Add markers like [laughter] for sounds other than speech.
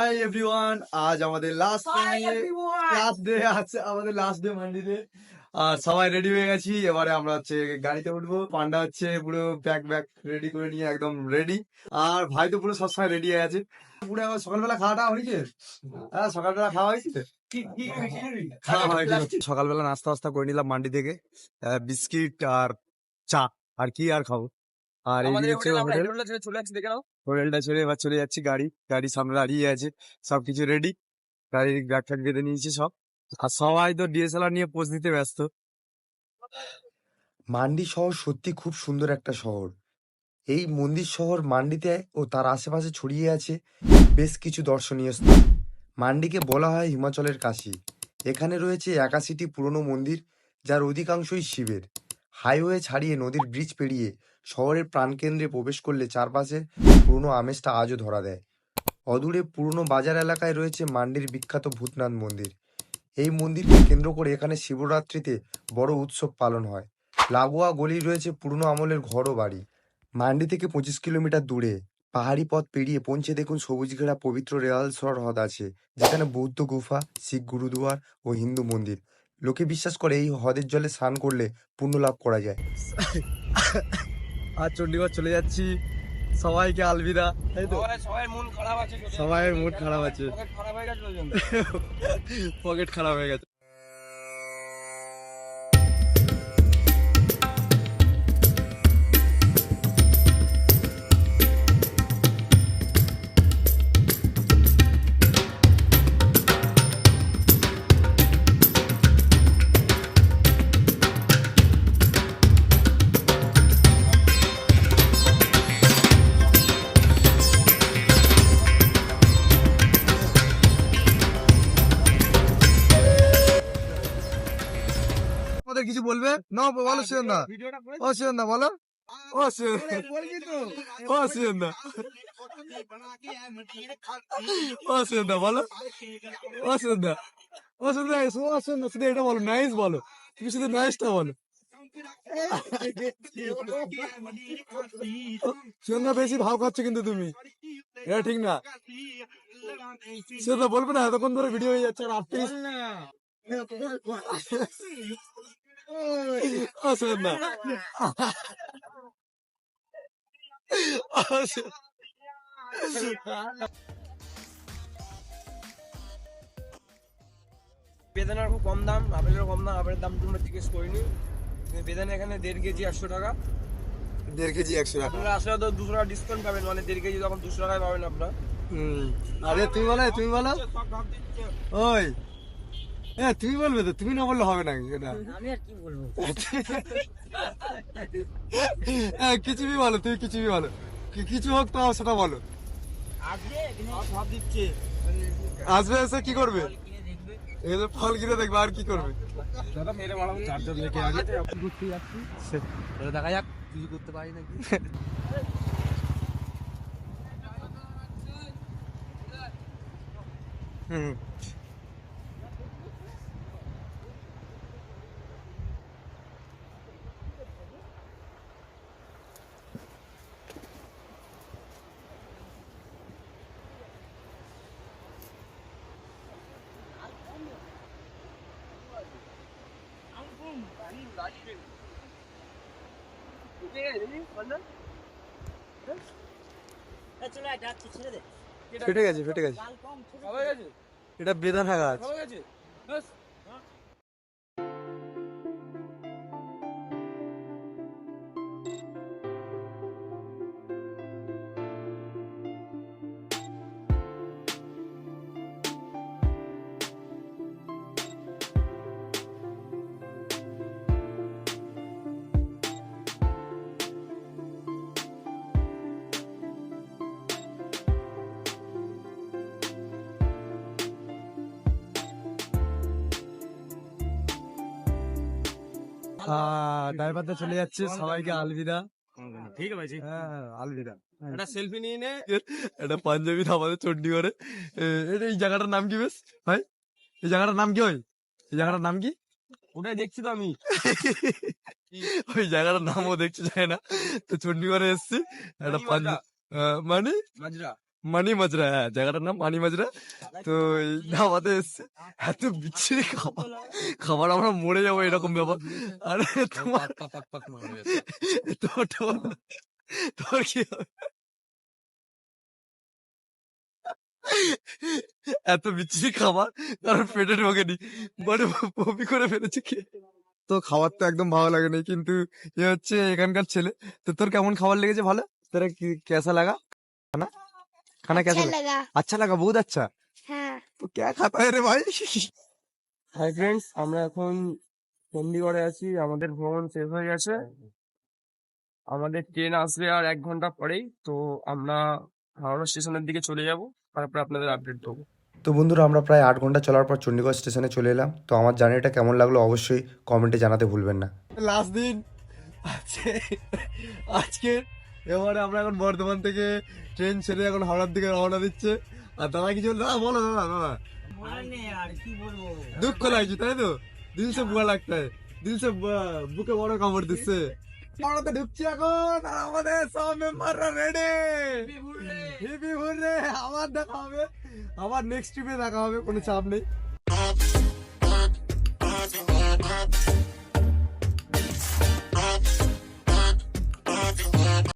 Hi everyone আজ আমাদের last last day আছে আমাদের লাস্ট ডে মান্ডিতে আর সবাই রেডি হয়ে গেছি। এবারে আমরা হচ্ছে গাড়িতে উঠবো। পান্ডা হচ্ছে পুরো ব্যাগ ব্যাগ রেডি করে নিয়ে একদম রেডি আর ভাই তো পুরো সবসময় রেডি হয়ে আছে। পুরো সকালবেলা খাওয়াটা হয়েছে হ্যাঁ সকালবেলা খাওয়া হয়েছে সকালবেলা নাস্তা ফাস্তা করে নিলাম মান্ডি থেকে। বিস্কিট আর চা। আর কি আর খাব? আর এই আমাদের হচ্ছে হোটেল আমরা হোটেলটা ছেড়ে চলে আসছি দেখে নাও। হোটেলটা ছেড়ে এবার চলে যাচ্ছি গাড়ি। গাড়ি সামনে দাঁড়িয়ে আছে সবকিছু রেডি গাড়ির ব্যাগ ফ্যাগ বেঁধে নিয়েছি সব। আর সবাই তো ডিএসএলআর নিয়ে পোজ দিতে ব্যস্ত। মান্ডি শহর সত্যি খুব সুন্দর একটা শহর। এই মন্দির শহর মান্ডিতে ও তার আশেপাশে ছড়িয়ে আছে বেশ কিছু দর্শনীয় স্থান। মান্ডিকে বলা হয় হিমাচলের কাশী। এখানে রয়েছে একাশিটি পুরনো মন্দির যার অধিকাংশই শিবের। হাইওয়ে ছাড়িয়ে নদীর ব্রিজ পেরিয়ে শহরের প্রাণকেন্দ্রে প্রবেশ করলে চারপাশে পুরনো আমেজটা আজও ধরা দেয়। অদূরে পুরনো বাজার এলাকায় রয়েছে মান্ডির বিখ্যাত ভূতনাথ মন্দির। এই মন্দিরকে কেন্দ্র করে এখানে শিবরাত্রিতে বড় উৎসব পালন হয়। লাগোয়া গলি রয়েছে পুরনো আমলের ঘর ও বাড়ি। মান্ডি থেকে পঁচিশ কিলোমিটার দূরে পাহাড়ি পথ পেরিয়ে পৌঁছে দেখুন সবুজ ঘেরা পবিত্র রেয়ালসর হ্রদ আছে, যেখানে বৌদ্ধ গুফা, শিখ গুরুদুয়ার ও হিন্দু মন্দির। লোকে বিশ্বাস করে এই হ্রদের জলে স্নান করলে পুণ্য লাভ করা যায়। আর চণ্ডীগড় চলে যাচ্ছি। সবাইকে আলবিদা তাই তো? সবাই সবাই মন খারাপ আছে সবাই মন মুড খারাপ আছে পকেট খারাপ হয়ে গেছে। [laughs] কিছু বলবে? না, বলো শিওর না। ও শিওর না, বলো। ও শিওর ও শিওর না। ও শিওর না, বলো। ও শিওর না। ও না, ও শিওর না, শুধু এটা বলো, নাইস বলো। তুমি শুধু নাইসটা বলো। শিওর বেশি ভাব খাচ্ছ কিন্তু তুমি। এটা ঠিক না। শিওর না, বলবে না, এতক্ষণ ধরে ভিডিও হয়ে যাচ্ছে, আর আটত্রিশ শিওর না বেদানার খুব কম দাম আপেলের কম দাম আপেলের দাম তোমরা জিজ্ঞেস করিনি। বেদানা এখানে দেড় কেজি একশো টাকা। দেড় কেজি একশো টাকা। আপনারা আসলে তো দুশো টাকা ডিসকাউন্ট পাবেন মানে দেড় কেজি তখন দুশো টাকায় পাবেন আপনারা। হুম। আরে তুমি বলো তুমি বলো। ওই। এ তুমি বলবে তো তুমি না বললে হবে না এটা? আমি আর কি বলব? হ্যাঁ কিছু বি বলো তুমি কিছু বি বলো কিছু হোক তো সেটা বলো। আসবে? এসে কি করবে? এই যে ফল কিনে দেখবে আর কি করবে? দাদা মেরে মারা চার্জার লেগে আগে। ঘুরতে যাচ্ছি। এটা দেখা যাক কিছু করতে পারি নাকি? হুম। ফেটে গেছে ফেটে গেছে হয়ে গেছে এটা বেদানা গাছ ড্রাইভারটা চলে যাচ্ছে সবাইকে আলবিদা। ঠিক আছে হ্যাঁ আলবিদা। একটা সেলফি নিয়ে নে। এটা পাঞ্জাবি আমাদের চণ্ডীগড়ে এটা এই জায়গাটার নাম কি বেশ? ভাই এই জায়গাটার নাম কি হয় এই জায়গাটার নাম কি? ওটাই দেখছি তো আমি। [laughs] ওই জায়গাটার নামও দেখতে যায় না। তো চণ্ডীগড়ে এসছি একটা মানি পাঞ্জাব মানে? মাজরা মানি মাজরা হ্যাঁ জায়গাটার নাম মানি মাজরা তো এই ধাবাতে এসছে। এত বিচ্ছিরি খাবার। খাবার আমরা মরে যাব এরকম ব্যাপার। আরে তোমার তোমার তোমার কি এত বিচ্ছিরি খাবার, কারণ পেটে ঢোকেনি মানে বড় পপি করে ফেলেছে কে? তো খাবার তো একদম ভালো লাগেনি, কিন্তু এ হচ্ছে এখানকার ছেলে। তো তোর কেমন খাবার লেগেছে ভালো তোরা কি কেসা লাগা? না? खाना कैसा अच्छा लगा लगा अच्छा लगा बहुत अच्छा हाँ तो क्या खाता है रे भाई হাই ফ্রেন্ডস আমরা এখন চণ্ডীগড়ে আছি আমাদের ভ্রমণ শেষ হয়ে গেছে আমাদের ট্রেন আসবে আর এক ঘন্টা পরেই তো আমরা হাওড়া স্টেশনের দিকে চলে যাব তারপর আপনাদের আপডেট দেবো তো বন্ধুরা আমরা প্রায় আট ঘন্টা চলার পর চণ্ডীগড় স্টেশনে চলে এলাম তো আমার জার্নিটা কেমন লাগলো অবশ্যই কমেন্টে জানাতে ভুলবেন না লাস্ট দিন আজকে আজকে এবারে আমরা এখন বর্ধমান থেকে ট্রেন ছেড়ে এখন হাওড়ার দিকে রওনা দিচ্ছে। আর দাদা কিছু দাদা বলো দাদা দাদা। দুঃখ লাগছে তাই তো? দিনসে বুয়া লাগতে দিনসে বুকে বড় কামড় দিচ্ছে। পড়াতে এখন আর আমাদের সব মেম্বাররা রেডি হিপি ঘুরে আবার দেখা হবে। আবার নেক্সট ট্রিপে দেখা হবে কোনো চাপ নেই।